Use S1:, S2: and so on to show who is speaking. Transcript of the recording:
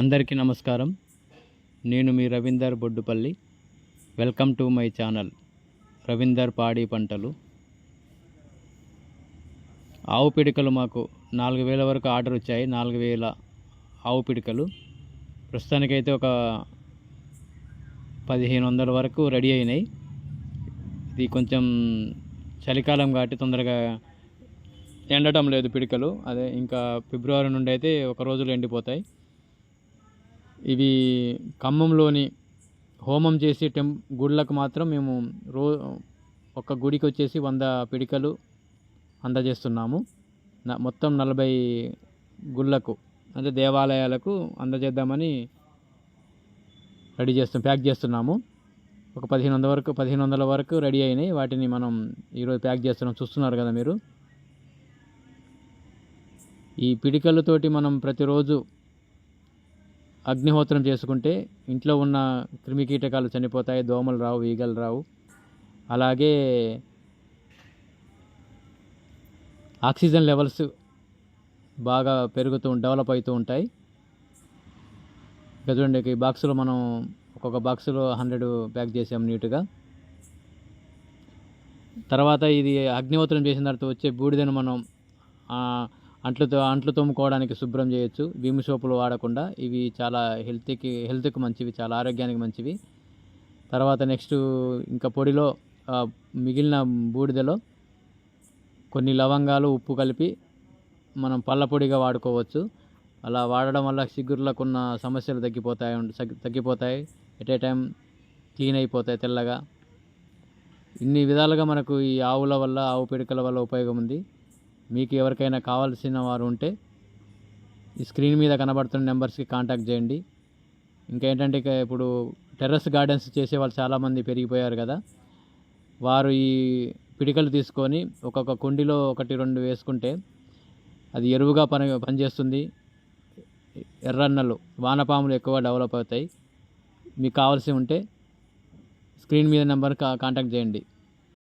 S1: అందరికీ నమస్కారం. నేను మీ Ravinder Boddupalli. Welcome to my channel Ravinder పాడి పంటలు. ఆవు పిడికలు మాకు నాలుగు వేల వరకు ఆర్డర్ వచ్చాయి నాలుగు వేల ఆవు పిడికలు. ప్రస్తుతానికైతే ఒక పదిహేను వందల వరకు రెడీ అయినాయి. ఇది కొంచెం చలికాలం కాబట్టి తొందరగా ఎండటం లేదు పిడికలు. అదే ఇంకా ఫిబ్రవరి నుండి అయితే ఒక రోజులు ఎండిపోతాయి. ఇవి ఖమ్మంలోని హోమం చేసి టెం గుళ్ళకు మాత్రం మేము రో ఒక గుడికి వచ్చేసి వంద పిడికలు అందజేస్తున్నాము. మొత్తం నలభై గుళ్ళకు అంటే దేవాలయాలకు అందజేద్దామని రెడీ చేస్తాం ప్యాక్ చేస్తున్నాము. ఒక పదిహేను వందల వరకు పదిహేను వందల వరకు రెడీ అయినాయి. వాటిని మనం ఈరోజు ప్యాక్ చేస్తున్నాం. చూస్తున్నారు కదా మీరు. ఈ పిడికలతోటి మనం ప్రతిరోజు అగ్నిహోత్రం చేసుకుంటే ఇంట్లో ఉన్న క్రిమికీటకాలు చనిపోతాయి దోమలు రావు ఈగలు రావు. అలాగే ఆక్సిజన్ లెవెల్స్ బాగా పెరుగుతూ డెవలప్ అవుతూ ఉంటాయి. చూడండి ఈ బాక్సులో మనం ఒక్కొక్క బాక్సులో హండ్రెడ్ ప్యాక్ చేసాం నీట్గా. తర్వాత ఇది అగ్నిహోత్రం చేసిన తర్వాత వచ్చే బూడిదను మనం అంట్లు అంట్లతో అంట్లు తోముకోవడానికి శుభ్రం చేయొచ్చు. విమ్ సోపులు వాడకుండా ఇవి చాలా హెల్త్కి హెల్త్కి మంచివి చాలా ఆరోగ్యానికి మంచివి. తర్వాత నెక్స్ట్ ఇంకా పొడిలో మిగిలిన బూడిదలో కొన్ని లవంగాలు ఉప్పు కలిపి మనం పళ్ళ పొడిగా వాడుకోవచ్చు. అలా వాడడం వల్ల సిగుర్లకు ఉన్న సమస్యలు తగ్గిపోతాయి తగ్గిపోతాయి. ఎట్ ఏ టైం క్లీన్ అయిపోతాయి తెల్లగా. ఇన్ని విధాలుగా మనకు ఈ ఆవుల వల్ల ఆవు పిడకల వల్ల ఉపయోగం ఉంది మీకు ఎవరికైనా కావాల్సిన వారు ఉంటే ఈ స్క్రీన్ మీద కనబడుతున్న నెంబర్స్కి కాంటాక్ట్ చేయండి. ఇంకా ఏంటంటే ఇక ఇప్పుడు టెర్రస్ గార్డెన్స్ చేసే వాళ్ళు చాలామంది పెరిగిపోయారు కదా. వారు ఈ పిడికలు తీసుకొని ఒక్కొక్క కుండీలో ఒకటి రెండు వేసుకుంటే అది ఎరువుగా పని పనిచేస్తుంది. ఎర్రన్నలు వానపాములు ఎక్కువ డెవలప్ అవుతాయి. మీకు కావాల్సి ఉంటే స్క్రీన్ మీద నెంబర్ కాంటాక్ట్ చేయండి.